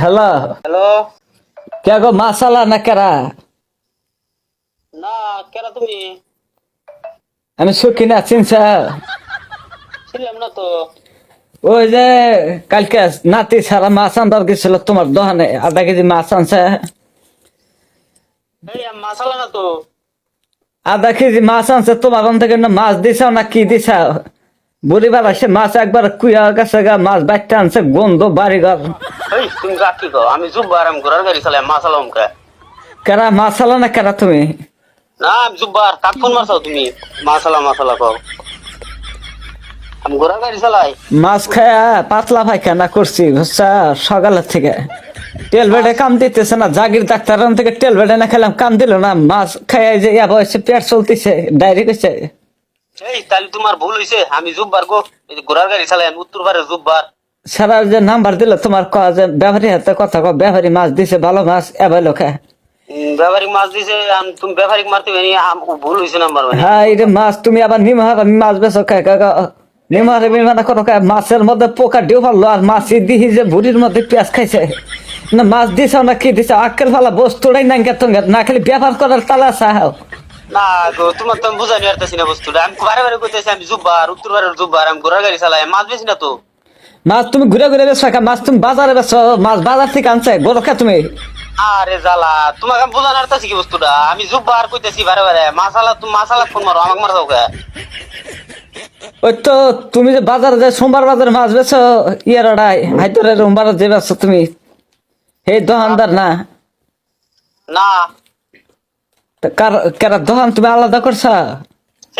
Hello hello কে গো মাসালা না কেরা না কেন তুমি আমি সুখী না চিনছ ছিলাম না তো ওই যে কালকে নাতি সারা মাছ আনবার গেছিল তোমার দোকানে আধা কেজি মাছ আনছে আধা কেজি মাছ আনছে তোমার থেকে না মাছ দিছাও না কি দিছাও বুড়িবার আসে মাছ একবার কুয়া গেছে গা মাছ বাইতে আনছে গন্ধ বাড়ি ঘর তুমি কি কো আমি জুব্বার আমি ঘোরার গাড়ি চালাই মাসালা অমকে কেরা মাছালা না কেরা তুমি? না আমি জুব্বার কাক ফোন মারছাও তুমি। মাসালা মাসালা কও। আমি ঘোরার গাড়ি চালাই। মাছ খায়া পাতলা পায়খানা করছি বুঝছা সকালের থেকে। তেল বেডে কাম দিতেছে না জাগির ডাক্তার থেকে তেল বেডে না খেলাম কাম দিল না। মাছ খাইয়া যে বয়সে পেট চলতেছে ডায়রি করছে এই তাহলে তোমার ভুল হইছে। আমি জুব্বার গো। এই যে ঘোরার গাড়ি চালাই আমি উত্তর পারে জুব্বার। সারা যে নাম্বার দিল তোমার ক যে ব্যাপারী হাতে কথা কো ব্যাপারী মাছ দিছে ভালো মাছ এবার লোকে। উম, ব্যবহারিক মাছ দিছে আম- তুমি ব্যবহারিক মারতে পারি ভুল হইছে নাম্বার মানে। হ্যাঁ এই যে মাছ তুমি আবার মাছ বেছো খাই কাকা নিমহারে বিমানা করো খায় মাছের মধ্যে পোকা ডিউ পারল আর মাছ দিহি যে ভুড়ির মধ্যে পেঁয়াজ খাইছে। না মাছ দিছ না কি দিছ আক্কেল ফালা বস্তুটাই তঙ্গা না খালি ব্যবহার করার তালা চাহাও না গো তোমার তো আমি বুঝানি পারতেছি না বস্তুটা। আমি বারে বারে কইতেছি আমি জুব্বার উত্তর পারে জুব্বার আমি ঘোরার গাড়ি চালাই। মাছ বেশি না তো? মাছ তুমি ঘুরে ঘুরে খা মাছ তুমি বাজারে বেছো মাছ বাজার থেকে আনছে খা তুমি? আরে জালা তোমাকে আমি বোঝানো পারতেছি কি বস্তুটা? আমি জুব্বার কইতেছি বারে বারে মাসালা তুমি মাসালা ফোন মারো আমাকে মারো কে। ওই তো তুমি যে বাজারে যে সোমবার বাজারে মাছ বেছো ইয়ার আড়াই হাইতরে সোমবার যে বেছো তুমি এই দোকানদার না। না। কার কারা দোকান তুমি আলাদা করছা?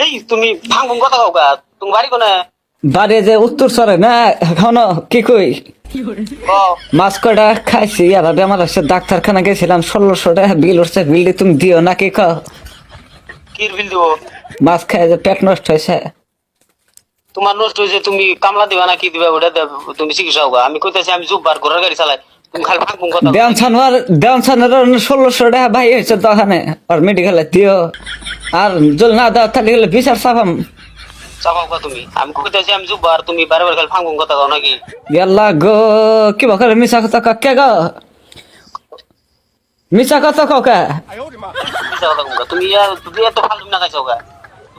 এই তুমি ভাঙবুম কথা কাউ কা তুমি বাড়ি কোনে? বাড়ি যে উত্তর সরে না এখন কি কই? মাছ কটা খাইছি আর বেমার আছে ডাক্তারখানা গেছিলাম ষোলোশো টাকা বিল উঠছে বিলটি তুমি দিও নাকি ক কির বিল দিব? মাছ খাই যে পেট নষ্ট হয়েছে। তোমার নষ্ট হয়েছে তুমি কামলা দিবা না কি দিবা ওটা তুমি চিকিৎসা আমি কইতেছি আমি জুব্বার ঘোরার গাড়ি চালাই। দেওয়ান ছানোয়ার দেওয়ান ছানোয়ার ষোলোশো টাকা ভাই হয়েছে দোকানে আর মেডিকেলে দিও আর জল না দাও তাহলে গেলে বিচার চাপাম চাপাও কা তুমি আমি কইতেছি আমি জুব্বার তুমি বারে বারে খালি ভাঙবুম কথা কও নাকি গেল্লা গো কি বকরে মিশা কথা ক কে গো মিশা কথা মিছা কথা তুমি আর তুমি এত ফালতু না খাইছো কা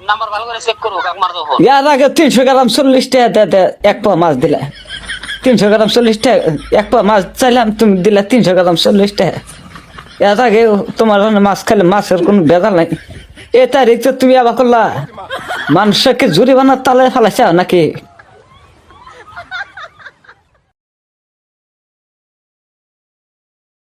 নাম্বার ভালো চেক করো কাক মারতো ফোন ইয়ার আগে তিনশো গ্রাম এক পা মাছ দিলে তিনশো গ্রাম চল্লিশ টাকা, এক পা মাছ চাইলাম, তুমি দিলে তিনশো গ্রাম চল্লিশ টাকা। এর আগে তোমার মাছ খেলে মাছের কোনো বেজাল নাই। এ তারিখ তুমি আবার করলা। মানুষকে জুরি বানার তালে ফেলাইছা নাকি?